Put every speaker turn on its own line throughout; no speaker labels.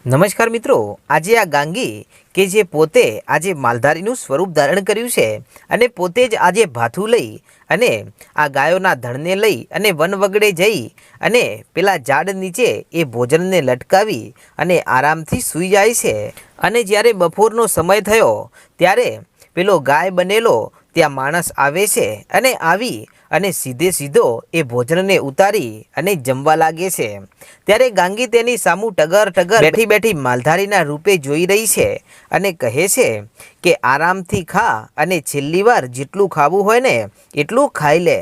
નમસ્કાર મિત્રો, આજે આ ગાંગી કે જે પોતે આજે માલધારીનું સ્વરૂપ ધારણ કર્યું છે અને પોતે જ આજે ભાથું લઈ અને આ ગાયોના ધણને લઈ અને વન વગડે જઈ અને પેલા ઝાડ નીચે એ ભોજનને લટકાવી અને આરામથી સૂઈ જાય છે. અને જ્યારે બપોરનો સમય થયો, ત્યારે પેલો ગાય બનેલો ત્યાં માણસ આવે છે અને આવી અને સીધે સીધો એ ભોજનને ઉતારી અને જમવા લાગે છે. ત્યારે ગાંગી તેની સામું ટગર ટગર બેઠી બેઠી માલધારીના રૂપે જોઈ રહી છે અને કહે છે કે, આરામથી ખા અને છેલ્લી વાર જેટલું ખાવું હોય ને એટલું ખાઈ લે.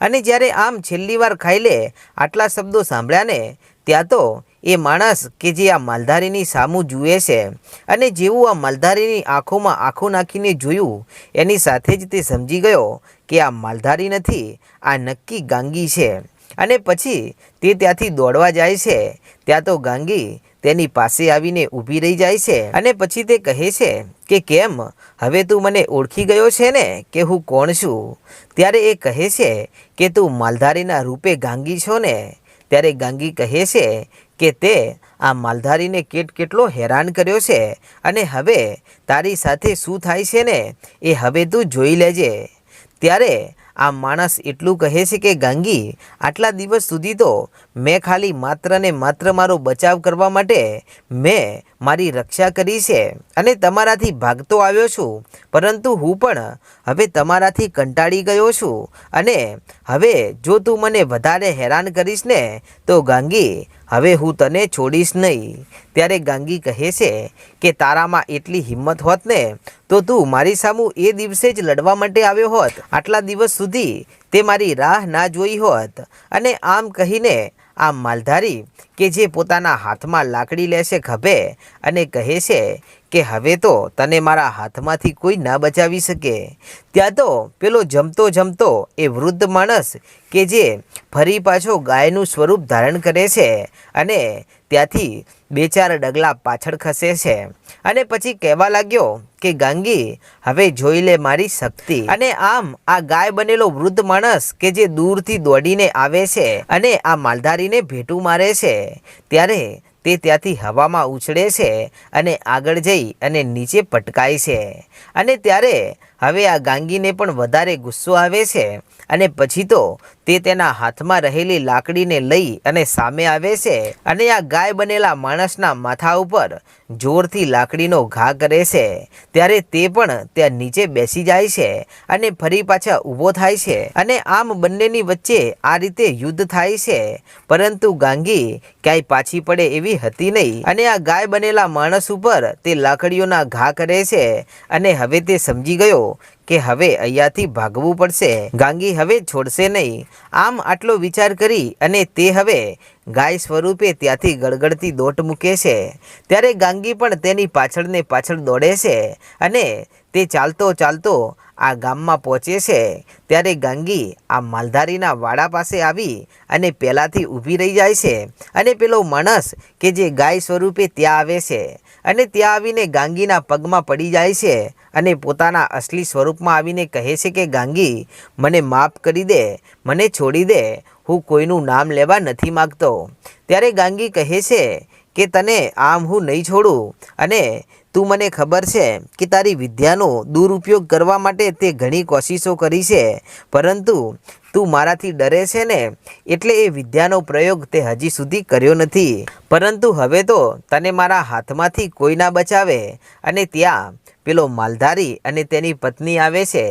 અને જ્યારે આમ છેલ્લી વાર ખાઈ લે, આટલા શબ્દો સાંભળ્યા ને ત્યાં તો એ માણસ કે જે આ માલધારીની સામું જુએ છે અને જેવું આ માલધારીની આંખોમાં આંખો નાખીને જોયું, એની સાથે જ તે સમજી ગયો કે આ માલધારી નથી, આ નક્કી ગાંગી છે. અને પછી તે ત્યાંથી દોડવા જાય છે. ત્યાં તો ગાંગી તેની પાસે આવીને ઊભી રહી જાય છે અને પછી તે કહે છે કે કેમ, હવે તું મને ઓળખી ગયો છે ને કે હું કોણ છું? ત્યારે એ કહે છે કે તું માલધારીના રૂપે ગાંગી છો ને? ત્યારે ગાંગી કહે છે કે તે આ માલધારીને કેટ કેટલો હેરાન કર્યો છે અને હવે તારી સાથે શું થાય છે ને એ હવે તું જોઈ લેજે. ત્યારે આ માણસ એટલું કહે છે કે, ગાંગી, આટલા દિવસ સુધી તો મેં ખાલી માત્ર ને માત્ર મારો બચાવ કરવા માટે મેં મારી રક્ષા કરી છે અને તમારાથી ભાગતો આવ્યો છું. પરંતુ હું પણ હવે તમારાથી કંટાળી ગયો છું અને હવે જો તું મને વધારે હેરાન કરીશ ને, તો ગાંગી, હવે હું તને છોડીશ નહીં. ત્યારે ગાંગી કહે છે કે તારામાં એટલી હિંમત હોત ને, તો તું મારી સામું એ દિવસે જ લડવા માટે આવ્યો હોત. આટલા દિવસ સુધી તે મારી રાહ ના જોઈ હોત. અને આમ કહીને આ માલધારી કે જે પોતાના હાથમાં લાકડી લેશે ખભે અને કહે છે કે હવે તો તને મારા હાથમાંથી કોઈ ના બચાવી શકે. ત્યાં તો પેલો જમતો જમતો એ વૃદ્ધ માણસ કે જે ફરી પાછો ગાયનું સ્વરૂપ ધારણ કરે છે અને ત્યાંથી બે ચાર ડગલા પાછળ ખસે છે. અને પછી કહેવા લાગ્યો કે ગાંગી, હવે જોઈ લે મારી શક્તિ. અને આમ આ ગાય બનેલો વૃદ્ધ માણસ કે જે દૂરથી દોડીને આવે છે અને આ માલધારીને ભેટું મારે છે. ત્યારે તે ત્યાંથી હવામાં ઉછળે છે અને આગળ જઈ અને નીચે પટકાય છે. અને ત્યારે હવે આ ગાંગીને પણ વધારે ગુસ્સો આવે છે અને પછી તો તે તેના હાથમાં રહેલી લાકડીને લઈ અને સામે આવે છે અને આ ગાય બનેલા માણસના માથા ઉપર જોરથી લાકડીનો ઘા કરે છે. ત્યારે તે પણ ત્યાં નીચે બેસી જાય છે અને ફરી પાછા ઊભો થાય છે અને આમ બંનેની વચ્ચે આ રીતે યુદ્ધ થાય છે. પરંતુ ગાંગી ક્યાંય પાછી પડે એવી હતી નહીં અને આ ગાય બનેલા માણસ ઉપર તે લાકડીઓના ઘા કરે છે અને હવે તે સમજી ગયો કે હવે અહીંયાથી ભાગવું પડશે. ગાંગી હવે છોડશે નહીં. આમ આટલો વિચાર કરી અને તે હવે ગાય સ્વરૂપે ત્યાંથી ગળગળતી દોટ મૂકે છે. ત્યારે ગાંગી પણ તેની પાછળ ને પાછળ દોડે છે અને તે ચાલતો ચાલતો આ ગામમાં પહોંચે છે. ત્યારે ગાંગી આ માલધારીના વાડા પાસે આવી અને પહેલાંથી ઊભી રહી જાય છે અને પેલો માણસ કે જે ગાય સ્વરૂપે ત્યાં આવે છે. અને ત્યાં આવીને ગાંગીના પગમાં પડી જાય છે અને પોતાના અસલી સ્વરૂપમાં આવીને કહે છે કે, ગાંગી, મને માફ કરી દે, મને છોડી દે, હું કોઈનું નામ લેવા નથી માગતો. ત્યારે ગાંગી કહે છે કે, તને આમ હું નહીં છોડું અને તું મને ખબર છે કે તારી વિદ્યાનો દુરુપયોગ કરવા માટે તે ઘણી કોશિશો કરી છે, પરંતુ તું મારાથી ડરે છે ને, એટલે એ વિદ્યાનો પ્રયોગ તે હજી સુધી કર્યો નથી. પરંતુ હવે તો તને મારા હાથમાંથી કોઈ ના બચાવે અને ત્યાં પેલો માલધારી અને તેની પત્ની આવે છે,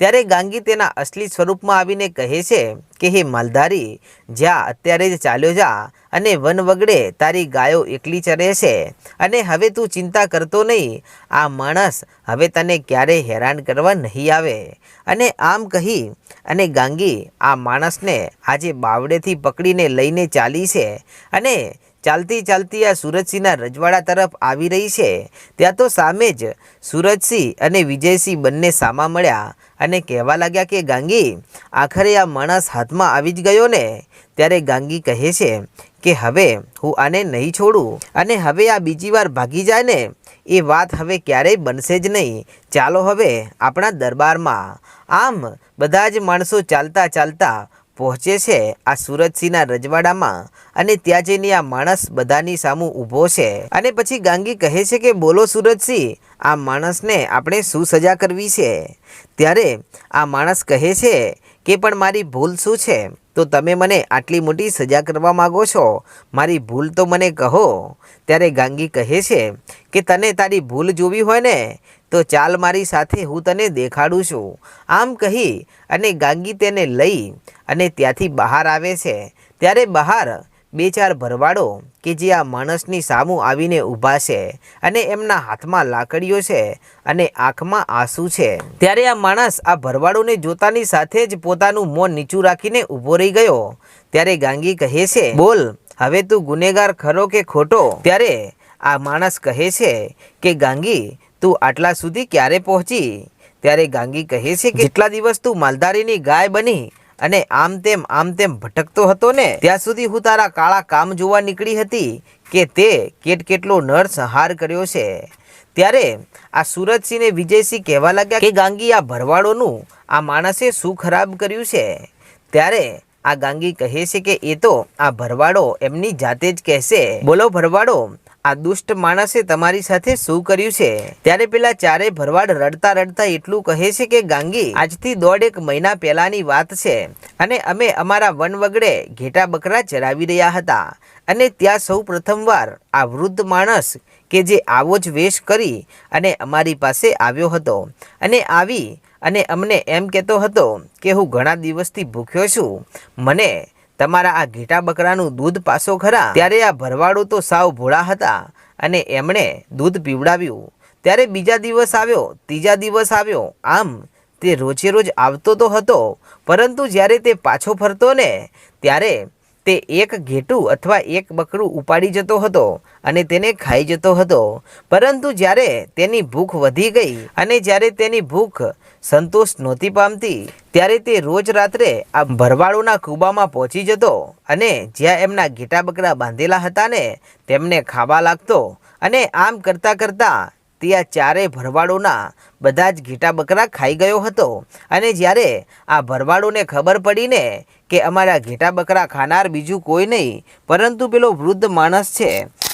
ત્યારે ગાંગી તેના અસલી સ્વરૂપમાં આવીને કહે છે કે, હે માલધારી જ્યાં અત્યારે જ ચાલ્યો જા અને વન વગડે તારી ગાયો એકલી ચરે છે અને હવે તું ચિંતા કરતો નહીં, આ માણસ હવે તને ક્યારેય હેરાન કરવા નહીં આવે. અને આમ કહી અને ગાંગી આ માણસને આજે બાવડેથી પકડીને લઈને ચાલી છે અને ચાલતી ચાલતી આ સુરજસિંહના રજવાડા તરફ આવી રહી છે. ત્યાં તો સામે જ સુરજસિંહ અને વિજયસિંહ બંને સામા મળ્યા અને કહેવા લાગ્યા કે, ગાંગી, આખરે આ માણસ હાથમાં આવી જ ગયો ને? ત્યારે ગાંગી કહે છે કે, હવે હું આને નહીં છોડું અને હવે આ બીજી વાર ભાગી જાય ને? એ વાત હવે ક્યારેય બનશે જ નહીં. ચાલો હવે આપણા દરબારમાં. આમ બધા જ માણસો ચાલતા ચાલતા પહોંચે છે આ સુરતસિંહના રજવાડામાં અને ત્યાં જઈને આ માણસ બધાની સામું ઊભો છે. અને પછી ગાંગી કહે છે કે, બોલો સુરતસિંહ, આ માણસને આપણે શું સજા કરવી છે? ત્યારે આ માણસ કહે છે કે, પણ મારી ભૂલ શું છે? તો તમે મને આટલી મોટી સજા કરવા માગો છો? મારી ભૂલ તો મને કહો. ત્યારે ગાંગી કહે છે કે, તને તારી ભૂલ જોવી હોય ને, તો ચાલ મારી સાથે હું તને દેખાડું છું. આમ કહી અને ગાંગી તેને લઈ અને ત્યાંથી બહાર આવે છે. ત્યારે બહાર બે ચાર ભરવાડો કે જે આ માણસની સામું આવીને ઊભા છે અને એમના હાથમાં લાકડીઓ છે અને આંખમાં આંસુ છે. ત્યારે આ માણસ આ ભરવાડોને જોતાની સાથે જ પોતાનું મોં નીચું રાખીને ઊભો રહી ગયો. ત્યારે ગાંગી કહે છે, બોલ, હવે તું ગુનેગાર ખરો કે ખોટો? ત્યારે આ માણસ કહે છે કે, ગાંગી, તું આટલા સુધી ક્યારે પહોંચી? ત્યારે ગાંગી કહે છે કે, જેટલા દિવસ તું માલધારીની ગાય બની અને આમ તેમ આમ તેમ ભટકતો હતો ને, ત્યાં સુધી હું તારા કાળા કામ જોવા નીકળી હતી કે તે કેટ કેટલો નર સંહાર કર્યો છે. ત્યારે આ સુરતસિંહ ને વિજયસિંહ કહેવા લાગ્યા કે ગાંગી, આ ભરવાડોનું, આ માણસે શું ખરાબ કર્યું છે? ત્યારે આ ગાંગી કહે છે કે એ તો આ ભરવાડો એમની જાતે જ કહેશે. બોલો ભરવાડો આ દુષ્ટ માણસે તમારી સાથે શું કર્યું છે? ત્યારે પેલા ચારે ભરવાડ રડતા રડતા એટલું કહે છે કે, ગાંગી, આજથી દોઢ એક મહિના પહેલાની વાત છે. અને અમે અમારા વન વગડે ઘેટા બકરા ચરાવી રહ્યા હતા. અને ત્યાં સૌ પ્રથમવાર આ વૃદ્ધ માણસ કે જે આવો જ વેશ કરી અને અમારી પાસે આવ્યો હતો. અને આવી અને અમને એમ કહેતો હતો કે, હું ઘણા દિવસથી ભૂખ્યો છું. મને તમારા આ ઘેટા બકરાનું દૂધ પાસો ખરા? ત્યારે આ ભરવાડો તો સાવ ભોળા હતા અને એમણે દૂધ પીવડાવ્યું. ત્યારે બીજા દિવસ આવ્યો, ત્રીજા દિવસ આવ્યો. આમ, તે રોજે રોજ આવતો તો હતો, પરંતુ જ્યારે તે પાછો ફરતો ને, ત્યારે તે એક ઘેટું અથવા એક બકરું ઉપાડી જતો હતો અને તેને ખાઈ જતો હતો. પરંતુ જ્યારે તેની ભૂખ વધી ગઈ અને જ્યારે તેની ભૂખ સંતોષ નહોતી પામતી, ત્યારે તે રોજ રાત્રે આ ભરવાડોના કૂબામાં પહોંચી જતો અને જ્યાં એમના ઘેટા બકરા બાંધેલા હતા ને તેમને ખાવા લાગતો અને આમ કરતાં કરતાં ત્યાં ચારે ભરવાડોના બધા જ ઘેટા બકરા ખાઈ ગયો હતો. અને જ્યારે આ ભરવાડોને ખબર પડીને કે અમારા ઘેટા બકરા ખાનાર બીજું કોઈ નહીં, પરંતુ પેલો વૃદ્ધ માણસ છે.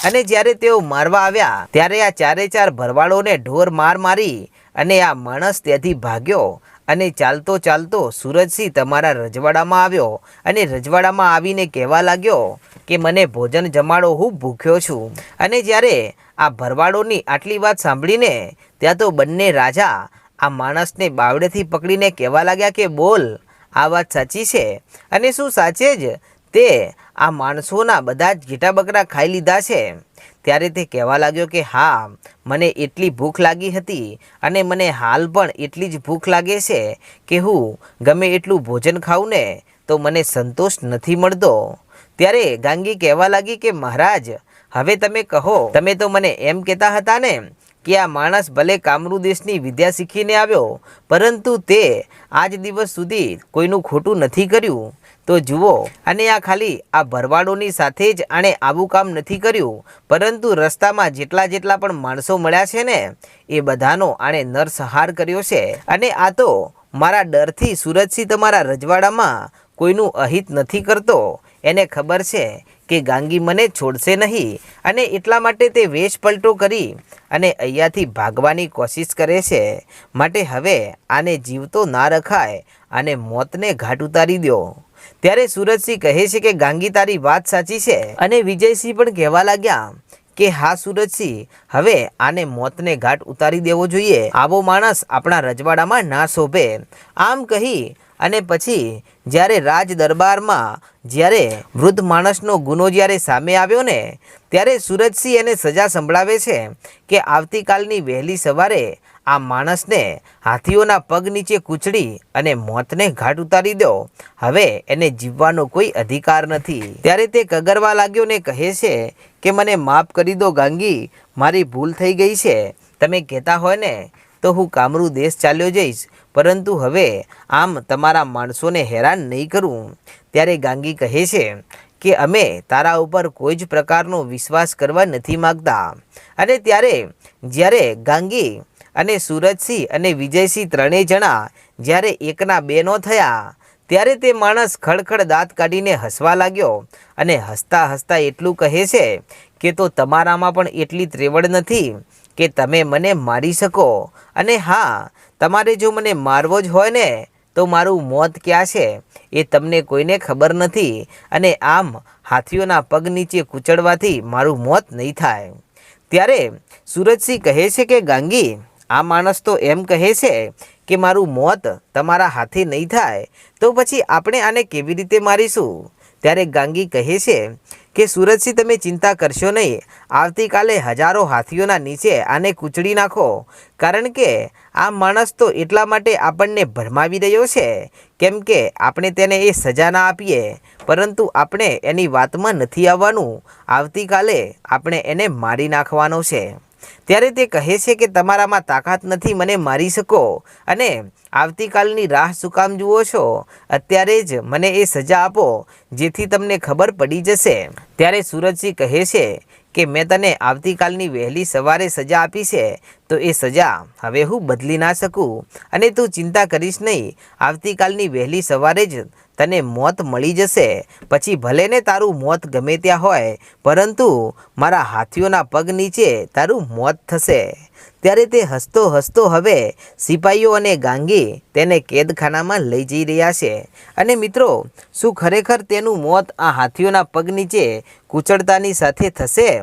અને જ્યારે તેઓ મારવા આવ્યા, ત્યારે આ ચારે ચાર ભરવાડોને ઢોર માર મારી અને આ માણસ ત્યાંથી ભાગ્યો અને ચાલતો ચાલતો સુરજસિંહ તમારા રજવાડામાં આવ્યો અને રજવાડામાં આવીને કહેવા લાગ્યો કે મને ભોજન જમાડો, હું ભૂખ્યો છું. અને જ્યારે આ ભરવાડોની આટલી વાત સાંભળીને ત્યાં તો બંને રાજા આ માણસને બાવડેથી પકડીને કહેવા લાગ્યા કે બોલ, આ વાત સાચી છે? અને શું સાચે જ તે આ માણસોના બધા જ ઘેટા બકરા ખાઈ લીધા છે? ત્યારે તે કહેવા લાગ્યો કે, હા, મને એટલી ભૂખ લાગી હતી અને મને હાલ પણ એટલી જ ભૂખ લાગે છે કે હું ગમે એટલું ભોજન ખાઉં ને, તો મને સંતોષ નથી મળતો. ત્યારે ગાંગી કહેવા લાગી કે, મહારાજ, હવે તમે કહો, તમે તો મને એમ કહેતા હતા ને કે આ માણસ ભલે કામરૂ દેશની વિદ્યા શીખીને આવ્યો, પરંતુ તે આજ દિવસ સુધી કોઈનું ખોટું નથી કર્યું. તો જુઓ, અને આ ખાલી આ ભરવાડોની સાથે જ આણે આવું કામ નથી કર્યું, પરંતુ રસ્તામાં જેટલા જેટલા પણ માણસો મળ્યા છે ને, એ બધાનો આણે નરસંહાર કર્યો છે. અને આ તો મારા ડરથી સુરજસિંહ તમારા રજવાડામાં કોઈનું અહિત નથી કરતો. એને ખબર છે કે ગાંગી મને છોડશે નહીં અને એટલા માટે તે વેશ કરી અને અહીંયાથી ભાગવાની કોશિશ કરે છે. માટે હવે આને જીવતો ના રખાય અને મોતને ઘાટ ઉતારી દો. ત્યારે સુરજસિંહ કહે છે કે, ગાંગી તારી વાત સાચી છે. અને વિજયસિંહ પણ કહેવા લાગ્યા કે, હા સુરજસિંહ, હવે આને મોતને ઘાટ ઉતારી દેવો જોઈએ. આવો માણસ આપણા રજવાડામાં ના શોભે. આમ કહી અને પછી જ્યારે રાજ દરબારમાં જ્યારે વૃદ્ધ માણસનો ગુનો જ્યારે સામે આવ્યો ને, ત્યારે સુરજસિંહ એને સજા સંભળાવે છે કે આવતીકાલની વહેલી સવારે આ માણસને હાથીઓના પગ નીચે કૂચડી અને મોતને ઘાટ ઉતારી દો. હવે એને જીવવાનો કોઈ અધિકાર નથી. ત્યારે તે કગરવા લાગ્યો ને કહે છે કે, મને માફ કરી દો ગાંગી, મારી ભૂલ થઈ ગઈ છે. તમે કહેતા હોય ને તો હું કામરૂ દેશ ચાલ્યો જઈશ. પરંતુ હવે આમ તમારા માણસોને હેરાન નહીં કરું. ત્યારે ગાંગી કહે છે કે અમે તારા ઉપર કોઈ જ પ્રકારનો વિશ્વાસ કરવા નથી માગતા. અને ત્યારે જ્યારે ગાંગી અને સુરજસિંહ અને વિજયસિંહ ત્રણેય જણા જ્યારે એકના બે ન થયા, ત્યારે તે માણસ ખડખડ દાંત કાઢીને હસવા લાગ્યો અને હસતા હસતા એટલું કહે છે કે તો તમારામાં પણ એટલી ત્રેવડ નથી. કે તમે મને મારી શકો? અને હા, તમારે જો મને મારવો જ હોય ને, તો મારું મોત ક્યાં છે? એ તમને કોઈને ખબર નથી. અને આમ હાથીઓના પગ નીચે કૂચડવાથી મારું મોત નહીં થાય. ત્યારે સુરજસિંહ કહે છે કે, ગાંગી, આ માણસ તો એમ કહે છે કે મારું મોત તમારા હાથે નહીં થાય. તો પછી આપણે આને કેવી રીતે મારીશું? ત્યારે ગાંગી કહે છે કે સુરજસિંહ તમે ચિંતા કરશો નહીં. આવતીકાલે હજારો હાથીઓના નીચે આને કૂચડી નાખો. કારણ કે આ માણસ તો એટલા માટે આપણને ભરમાવી રહ્યો છે. કેમ કે આપણે તેને એ સજા ના આપીએ. પરંતુ આપણે એની વાતમાં નથી આવવાનું. આવતીકાલે આપણે એને મારી નાખવાનો છે. ત્યારે તે કહે છે કે તમારામાં તાકાત નથી, મને મારી શકો. અને આવતીકાલની રાહ શું કામ જુઓ છો? અત્યારે જ મને એ સજા આપો, જેથી તમને ખબર પડી જશે. ત્યારે સુરજસિંહ કહે છે કે, મેં તને આવતીકાલની વહેલી સવારે સજા આપી છે, તો એ સજા હવે હું બદલી ના શકું. અને તું ચિંતા કરીશ નહીં, આવતીકાલની વહેલી સવારે જ તને મોત મળી જશે. પછી ભલે ને તારું મોત ગમે ત્યાં હોય, પરંતુ મારા હાથીઓના પગ નીચે તારું મોત થશે. ત્યારે તે હસતો હસતો હવે સિપાહીઓ અને ગાંગી તેને કેદખાનામાં લઈ જઈ રહ્યા છે. અને મિત્રો, શું ખરેખર તેનું મોત આ હાથીઓના પગ નીચે કૂચડતાની સાથે થશે?